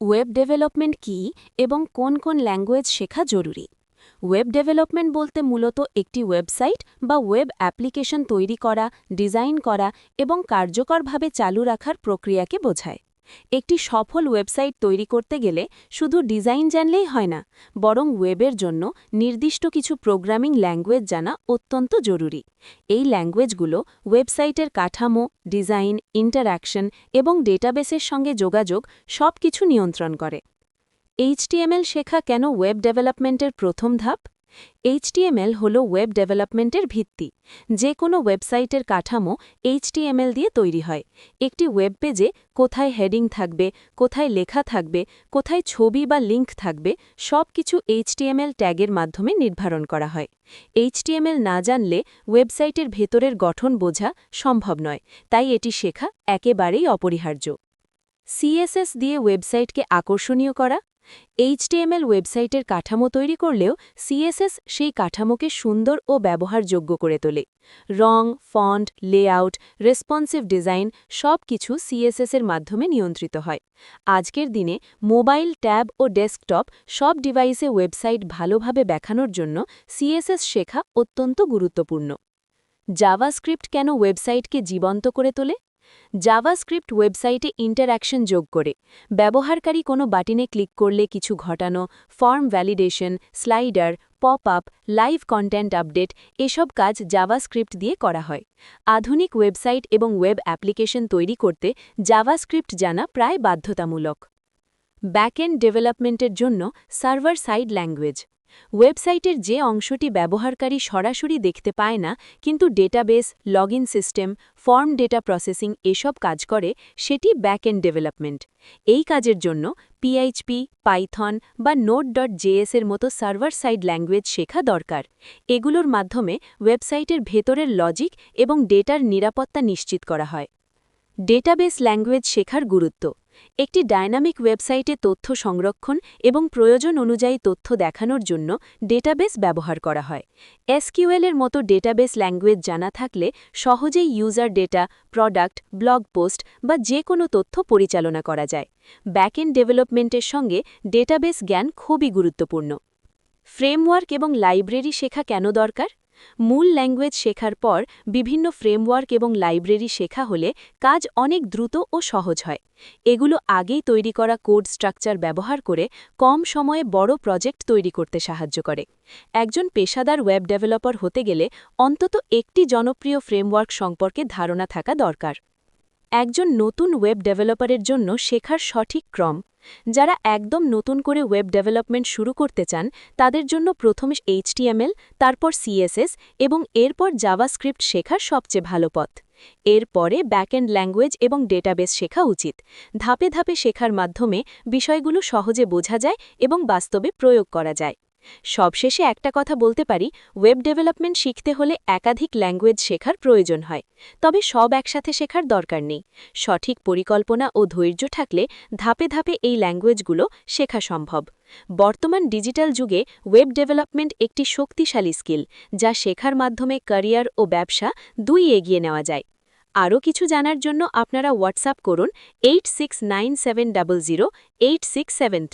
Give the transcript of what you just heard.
Web development কি এবং কোন কোন ল্যাঙ্গুয়েজ শেখা জরুরি? ওয়েব ডেভেলপমেন্ট বলতে মূলত একটি ওয়েবসাইট বা ওয়েব অ্যাপ্লিকেশন তৈরি করা, ডিজাইন করা এবং কার্যকরভাবে চালু রাখার প্রক্রিয়াকে বোঝায়। একটি সফল ওয়েবসাইট তৈরি করতে গেলে শুধু ডিজাইন জানলেই হয় না, বরং ওয়েবের জন্য নির্দিষ্ট কিছু প্রোগ্রামিং ল্যাঙ্গুয়েজ জানা অত্যন্ত জরুরি। এই ল্যাঙ্গুয়েজগুলো ওয়েবসাইটের কাঠামো, ডিজাইন, ইন্টারঅ্যাকশন এবং ডেটাবেসের সঙ্গে যোগাযোগ সব কিছু নিয়ন্ত্রণ করে। এইচটিএমএল শেখা কেন ওয়েব ডেভেলপমেন্টের প্রথম ধাপ? এইচটিএমএল হল ওয়েব ডেভেলপমেন্টের ভিত্তি। যে কোনো ওয়েবসাইটের কাঠামো এইচটিএমএল দিয়ে তৈরি হয়। একটি ওয়েব পেজে কোথায় হেডিং থাকবে, কোথায় লেখা থাকবে, কোথায় ছবি বা লিঙ্ক থাকবে সব কিছু এইচটিএমএল ট্যাগের মাধ্যমে নির্ধারণ করা হয়। এইচটিএমএল না জানলে ওয়েবসাইটের ভেতরের গঠন বোঝা সম্ভব নয়, তাই এটি শেখা একেবারেই অপরিহার্য। সিএসএস দিয়ে ওয়েবসাইটকে আকর্ষণীয় করা এইচটিএমএল ওয়েবসাইটের কাঠামো তৈরি করলেও সিএসএস সেই কাঠামোকে সুন্দর ও ব্যবহারযোগ্য করে তোলে। রং ফন্ট লেআউট রেসপন্সিভ ডিজাইন সব কিছু সিএসএসের মাধ্যমে নিয়ন্ত্রিত হয়। আজকের দিনে মোবাইল, ট্যাব ও ডেস্কটপ সব ডিভাইসে ওয়েবসাইট ভালোভাবে দেখানোর জন্য সিএসএস শেখা অত্যন্ত গুরুত্বপূর্ণ। জাভাস্ক্রিপ্ট কেন ওয়েবসাইটকে জীবন্ত করে তোলে? জাভাস্ক্রিপ্ট ওয়েবসাইটে ইন্টারঅ্যাকশন যোগ করে। ব্যবহারকারী কোনো বাটিনে ক্লিক করলে কিছু ঘটানো, form validation, slider pop up live content update এসব কাজ জাভাস্ক্রিপ্ট দিয়ে করা হয়। আধুনিক ওয়েবসাইট এবং ওয়েব অ্যাপ্লিকেশন তৈরি করতে জাভাস্ক্রিপ্ট জানা প্রায় বাধ্যতামূলক। ব্যাকএন্ড ডেভেলপমেন্টের জন্য সার্ভার সাইড ল্যাঙ্গুয়েজ। ওয়েবসাইটের যে অংশটি ব্যবহারকারী সরাসরি দেখতে পায় না, কিন্তু database log system, form data processing এসব কাজ করে, সেটি ব্যাক ব্যাকএন্ড ডেভেলপমেন্ট। এই কাজের জন্য পিএইচপি, পাইথন বা নোট ডট জেএসের মতো সার্ভার সাইড ল্যাঙ্গুয়েজ শেখা দরকার। এগুলোর মাধ্যমে ওয়েবসাইটের ভেতরের লজিক এবং ডেটার নিরাপত্তা নিশ্চিত করা হয়। ডেটাবেস ল্যাঙ্গুয়েজ শেখার গুরুত্ব। একটি ডায়নামিক ওয়েবসাইটে তথ্য সংরক্ষণ এবং প্রয়োজন অনুযায়ী তথ্য দেখানোর জন্য ডেটাবেস ব্যবহার করা হয়। এসকিউএল এর মতো ডেটাবেস ল্যাঙ্গুয়েজ জানা থাকলে সহজেই user data, product, blog post বা যে কোনো তথ্য পরিচালনা করা যায়। ব্যাকএন্ড ডেভেলপমেন্টের সঙ্গে ডেটাবেস জ্ঞান খুবই গুরুত্বপূর্ণ। ফ্রেমওয়ার্ক এবং লাইব্রেরি শেখা কেন দরকার? মূল ল্যাঙ্গুয়েজ শেখার পর বিভিন্ন ফ্রেমওয়ার্ক এবং লাইব্রেরি শেখা হলে কাজ অনেক দ্রুত ও সহজ হয়। এগুলো আগেই তৈরি করা কোড স্ট্রাকচার ব্যবহার করে কম সময়ে বড় প্রজেক্ট তৈরি করতে সাহায্য করে। একজন পেশাদার ওয়েব ডেভেলপার হতে গেলে অন্তত একটি জনপ্রিয় ফ্রেমওয়ার্ক সম্পর্কে ধারণা থাকা দরকার। একজন নতুন ওয়েব ডেভেলপারের জন্য শেখার সঠিক ক্রম। যারা একদম নতুন করে ওয়েব ডেভেলপমেন্ট শুরু করতে চান, তাদের জন্য প্রথমে এইচটিএমএল, তারপর সিএসএস এবং এরপর জাভাস্ক্রিপ্ট শেখার সবচেয়ে ভালো পথ। এরপরে ব্যাকএন্ড ল্যাঙ্গুয়েজ এবং ডেটাবেস শেখা উচিত। ধাপে ধাপে শেখার মাধ্যমে বিষয়গুলো সহজে বোঝা যায় এবং বাস্তবে প্রয়োগ করা যায়। সবশেষে একটা কথা বলতে পারি, ওয়েব ডেভেলপমেন্ট শিখতে হলে একাধিক ল্যাঙ্গুয়েজ শেখার প্রয়োজন হয়। তবে সব একসাথে শেখার দরকার নেই। সঠিক পরিকল্পনা ও ধৈর্য থাকলে ধাপে ধাপে এই ল্যাঙ্গুয়েজগুলো শেখা সম্ভব। বর্তমান ডিজিটাল যুগে ওয়েব ডেভেলপমেন্ট একটি শক্তিশালী স্কিল, যা শেখার মাধ্যমে ক্যারিয়ার ও ব্যবসা দুই এগিয়ে নেওয়া যায়। আরও কিছু জানার জন্য আপনারা হোয়াটসঅ্যাপ করুন, eight six nine seven zero, eight six seven